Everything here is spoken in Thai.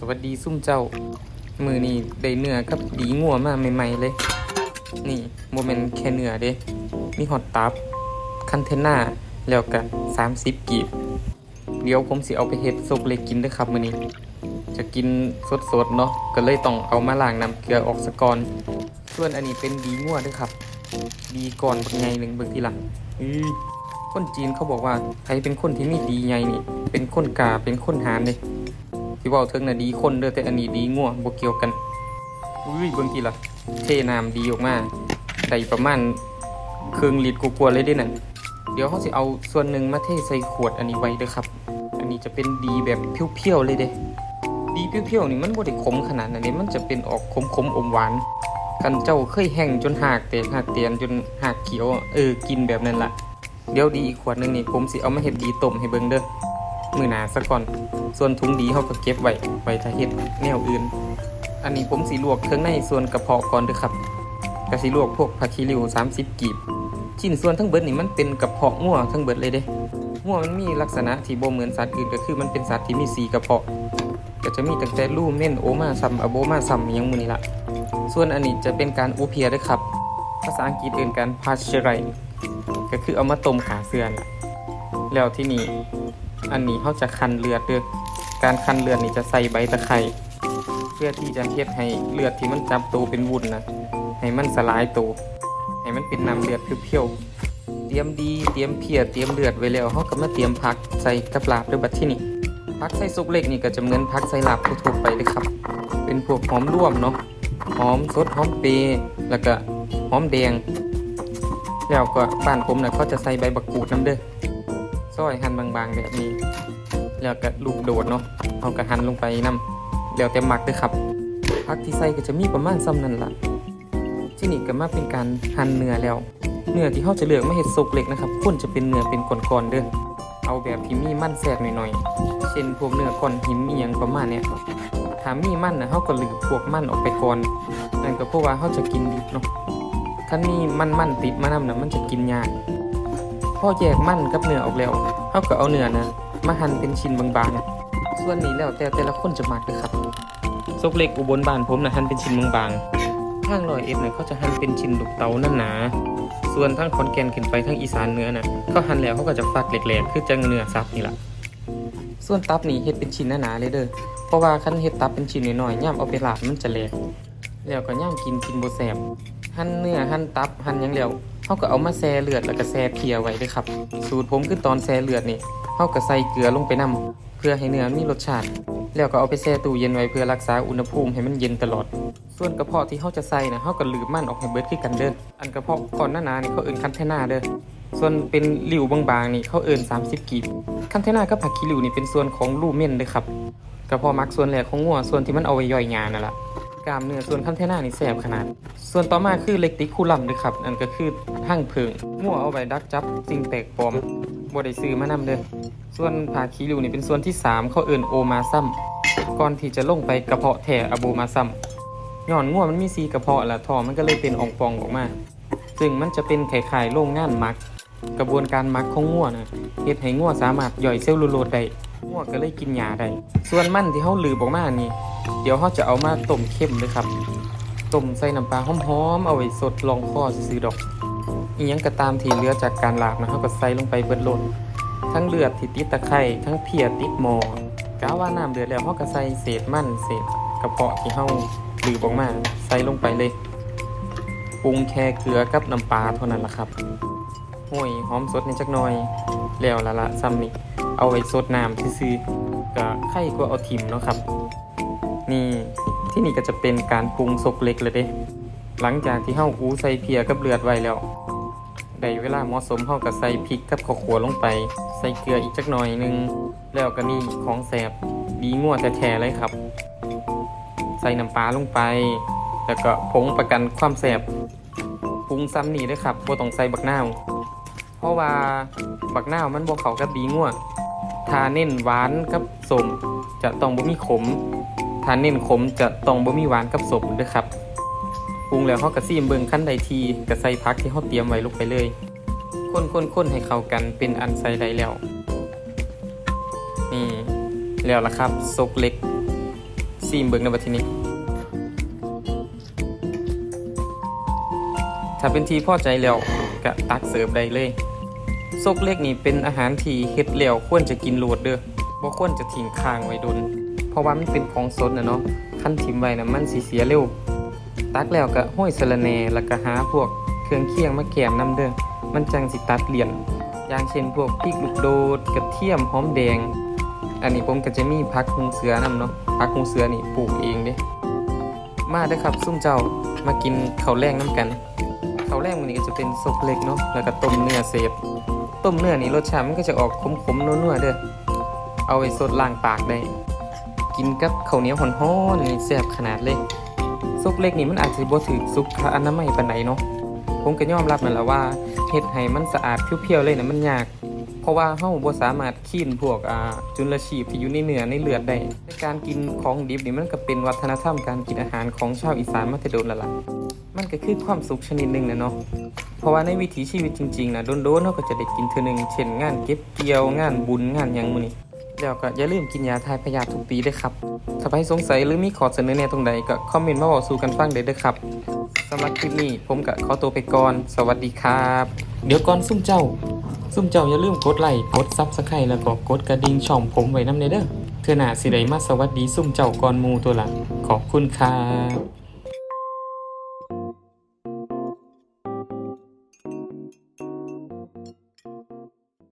สวัสดีซุ่มเจ้า มือนี่ได้เนื้อกับดีงัวมาใหม่ๆเลย นี่โมเมนแค่เนื้อเด้ มีฮอตตับ คันเทน่าแล้วก็30กีบ เดี๋ยวผมสิเอาไปเฮ็ดซุปเล็กกินด้วยครับมือนี้ จะกินสดๆเนาะก็เลยต้องเอามาล้างน้ำเกลือออกซะก่อน ส่วนอันนี้เป็นดีงัวด้วยครับ ดีก่อนบักใหญ่หนึ่งเบิ่งทีหลังอื้อคนจีนเขาบอกว่าใครเป็นคนที่มีดีใหญ่นี่ เป็นคนกาเป็นคนหารเลย ที่เว่าเทิงน่ะดีคนเด้อแต่อันนี้ดีงัวบ่เกี่ยวกันอุ้ยเบิ่งทีละเทน้ำดีออกมาได้ประมาณครึ่งลิตรกว่าๆเลยด้วยนั่นเดี๋ยวเขาสิเอาส่วนหนึ่งมาเทใส่ขวดอันนี้ไว้เด้อครับ อันนี้จะเป็นดีแบบเพียวๆเลยเด้ดีเพียวๆนี่มันบ่ได้ขมขนาดนั้นเด้มันจะเป็นออกขมๆอมหวานกันเจ้าเคยแห้งจนหากแตกหากเตียนจนหากเขียวเออกินแบบนั้นละเดี๋ยวดีอีกขวดหนึงนี่ผมสิเอามาเฮ็ดดีต้มให้เบิ่งเด้อ มือหนาซะก่อน ส่วนถุงดีเฮาก็เก็บไว้ไว้ถ้าเฮ็ดแนวอื่น อันนี้ผมสิลวกเครื่องในส่วนกระเพาะก่อนเด้อครับก็สิลวกพวกผักชีริว30 กีบ ชิ้นส่วนทั้งเบิดนี่มันเป็นกระเพาะงัวทั้งเบิดเลยเด้งัวมันมีลักษณะที่บ่เหมือนสัตว์อื่นก็คือมันเป็นสัตว์ที่มีสีกระเพาะ ก็จะมีตั้งแต่ลูเม่นโอมาซัมอะโบมาซัมอหยังมือนี้ละส่วนอันนี้จะเป็นการอูเพียด้วยครับ ภาษาอังกฤษเอื่นการพาชไรก็คือเอามาต้มขาเสือนล่ะแล้วที่นี่ อันนี้เขาจะคันเลือดเด้อการคันเลือดนี่จะใส่ใบตะไคร้เพื่อที่จะเฮ็ดให้เลือดที่มันจับตัวเป็นวุ้นนะให้มันสลายตัวให้มันเป็นน้ำเลือดเพียวๆเตรียมดีเตรียมเพียเตรียมเลือดไว้แล้วเขาก็มาเตรียมผักใส่กับลาบด้วยบัดที่นี่ผักใส่ซุปเล็กนี่ก็จะเหมือนผักใส่ลาบทั่วๆไปเลยครับ เป็นพวกหอมร่วมเนาะหอมสดหอมเปรย์แล้วก็หอมแดง แล้วก็บ้านผมนะเขาจะใส่ใบบักกูดน้ำเด้อ ซอยหั่นบางๆแบบนี้ แล้วก็ลูกโดดเนาะเอากระหั่นลงไปน้ำแล้วแต่หมักเด้อครับผักที่ใส่ก็จะมีประมาณซ้ำนั่นล่ะที่นี่ก็มาเป็นการหั่นเนื้อแล้ว เนื้อที่เขาจะเลือกไม่เห็ดสุกเล็กนะครับควรจะเป็นเนื้อเป็นก้อนๆเด้อเอาแบบที่มีมันแทรกหน่อยๆ เช่นพวกเนื้อก้อนหินมีอย่างประมาณเนี้ยถ้ามีมันนะเขาก็ลือพวกมันออกไปก่อนนั่นก็เพราะว่าเขาจะกินดิบเนาะถ้ามีมันมันติดมานำนะมันจะกินยากพอแยกมันกับเนื้อออกแล้ว เขาก็เอาเนื้อนะมาหั่นเป็นชิ้นบางๆ ส่วนนี้แล้วแต่แต่ละคนจะมักเลยครับซกเล็กอุบลบ้านผมนะหั่นเป็นชิ้นบางๆทางลอยเอ็ดนะเขาจะหั่นเป็นชิ้นลูกเต๋านั่นหนาส่วนทางขอนแก่นขึ้นไปทางอีสานเนื้อน่ะเขาหั่นแล้วเขาก็จะฟักแหลกๆ คือจังเนื้อสับนี่แหละส่วนตับนี่เฮ็ดเป็นชิ้นหนาๆเลยเด้อ เพราะว่าคันเฮ็ดตับเป็นชิ้นน้อยๆย่ำเอาไปลาบมันจะแหลกแล้วก็ย่ำกินกินบ่แซบหั่นเนื้อหั่นตับหั่นยังแล้ว เฮาก็เอามาแช่เลือดแล้วก็แช่เพียไว้เด้อครับ สูตรผมคือตอนแช่เลือดนี่เฮาก็ใส่เกลือลงไปนํเพื่อให้เนื้อมีรสชาติ แล้วก็เอาไปแช่ตู้เย็นไว้เพื่อรักษาอุณหภูมิให้มันเย็นตลอด ส่วนกระเพาะที่เฮาจะใส่นะเฮาก็ลืมมันออกให้เบิดคือกันเด้ออันกระเพาะก่อนหน้าๆนี่เขาเอิ้นคันเทน่าเด้อส่วนเป็นหลิวบางๆนี่เขาเอิ้น30 กีบคันเทนากับผักขี้ริ้วนี่เป็นส่วนของลูเม่นเด้อครับกระเพาะมักส่วนแรกของงัวส่วนที่มันเอาไว้ย่อยงานนั่นแหละ กล้ามเนื้อส่วนคันเทนานี่แสบขนาด ส่วนต่อมาคือเล็กติคูลัมเด้อครับนั่นก็คือหั่งเพิงงัวเอาไว้ดักจับสิ่งแปลกปลอมบ่ได้ซื้อมานำเด้อส่วนผาคีริวนี่เป็นส่วนที่ 3 เขาเอิ้นโอมาซัมก่อนที่จะลงไปกระเพาะแท้อะโบมาซัมย้อนงัวมันมีสีกระเพาะละท้อมันก็เลยเป็นอ่องปองออกมา ซึ่งมันจะเป็นไข่ๆโรงงานมัก กระบวนการมักของงัวนะเฮ็ดให้งัวสามารถย่อยเซลลูโลสได้ งัวก็เลยกินหญ้าได้ ส่วนมันที่เฮาลืบออกมานี่ เดี๋ยวเฮาจะเอามาต้มเค็มเลยครับ ต้มใส่น้ำปลาหอมๆ เอาไว้สดลองคอซื่อดอกอียังก็ตามที่เหลือจากการลาบนะเฮาก็ใส่ลงไปเบิดลดทั้งเลือดที่ติดตะไคร้ทั้งเพียติดหมอกะว่าน้ำเดือดแล้วเฮาก็ใส่เศษมันเศษกระเพาะที่เฮาลืบออกมาใส่ลงไปเลยปรุงแค่เกลือกับน้ำปลาเท่านั้นละครับ ห้วยหอมสดในจักหน่อย แล้วละละซ้ำนี่เอาไว้สดน้ำซื่อๆก็ไข่ก็เอาทิมเนาะครับ นี่ที่นี่ก็จะเป็นการปรุงสกเล็กเลยเด้หลังจากที่เฮาอูใส่เพียกับเลือดไว้แล้วได้เวลาเหมาะสมเฮาก็ใส่พริกกับข้าวขัวลงไป ใส่เกลืออีกจักหน่อยหนึง แล้วก็นี่ของแสบดีงัวแท้ๆเลยครับ ใส่น้ำปลาลงไป แล้วก็ผงประกันความแสบปรุงซ้ำนี่ด้วยครับบ่ต้องใส่บักนาว เพราะว่าบักหน้าวมันบ่เข้ากับบีงัวถ้าเน้นหวานกับสมจะต้องบ่มีขมถ้าเน้นขมจะต้องบ่มีหวานกับสมเด้อครับปรุงแล้วเฮาก็ซีมเบิ่งขั้นใดทีก็ใส่ผักที่เฮาเตรียมไว้ลงไปเลยคนๆๆให้เข้ากันเป็นอันใส่ได้แล้ว นี่แล้วล่ะครับซกเล็กซีมเบิกในบัดทีนี้ ถ้าเป็นทีพอใจแล้วก็ตักเสิร์ฟได้เลย ซกเล็กนี่เป็นอาหารที่เฮ็ดแล้วควรจะกินโหลดเด้อบ่ควรจะทิ้งค้างไว้ดน เพราะว่ามันเป็นของสดนะเนาะคันทิมไว้นะมันสิเสียเร็ว ตักแล้วก็ห้อยสะระแหน่แล้วก็หาพวกเครื่องเคียงมาแกมนํเด้อ มันจังสิตัดเลี่ยน อย่างเช่นพวกพริกลูกโดดกระเทียมหอมแดง อันนี้ผมก็จะมีผักหุงเสือนํเนาะผักหุงเสือนี่ปลูกเองเด้มาเด้อครับซุ่มเจ้ามากินข้าวแรงน้ำกันข้าวแรกมันนี้ก็จะเป็นซุปเล็กเนาะแล้วก็ต้มเนื้อเศษ ต้มเนื้อนี่รสชาติมันก็จะออกขมๆนัวๆเด้อเอาไว้สดล้างปากได้ กินกับข้าวเหนียวห่อนๆนี่แซ่บขนาดเลยซุปเล็กนี่มันอาจจะบ่ถึกสุขอนามัยปานใดเนาะผมก็ยอมรับนั่นแหละว่าเฮ็ดให้มันสะอาดเพียวๆเลยนะมันยาก เพราะว่าเฮาบ่สามารถคีนพวกอ่าจุลชีพที่อยู่ในเนื้อในเลือดได้ในการกินของดิบนี่มันก็เป็นวัฒนธรรมการกินอาหารของชาวอีสานมาแต่โดนแล้วล่ะ มันก็คือความสุขชนิดหนึ่งนะเนาะ เพราะว่าในวิถีชีวิตจริงๆนะโดนๆเราก็จะได้กินเทื่อหนึงเช่นงานเก็บเกี่ยวงานบุญงานหยังมื้อนี้แล้วก็อย่าลืมกินยาทายพยาธิทุกปีด้วยครับ ถ้าใครสงสัยหรือมีข้อเสนอแนะตรงใดก็คอมเมนต์มาบอกสู่กันฟังได้เด้อครับสำหรับคลิปนี้ผมก็ขอตัวไปก่อน สวัสดีครับ เดี๋ยวก่อนซุ่มเจ้า ซุ่มเจ้าอย่าลืมกดไลค์กดซับสไครต์แล้วก็กดกระดิ่งช่องผมไว้นำเด้อเทื่อหน้าสิได้มาสวัสดีซุ่มเจ้าก่อนมูตัวลังขอบคุณครับ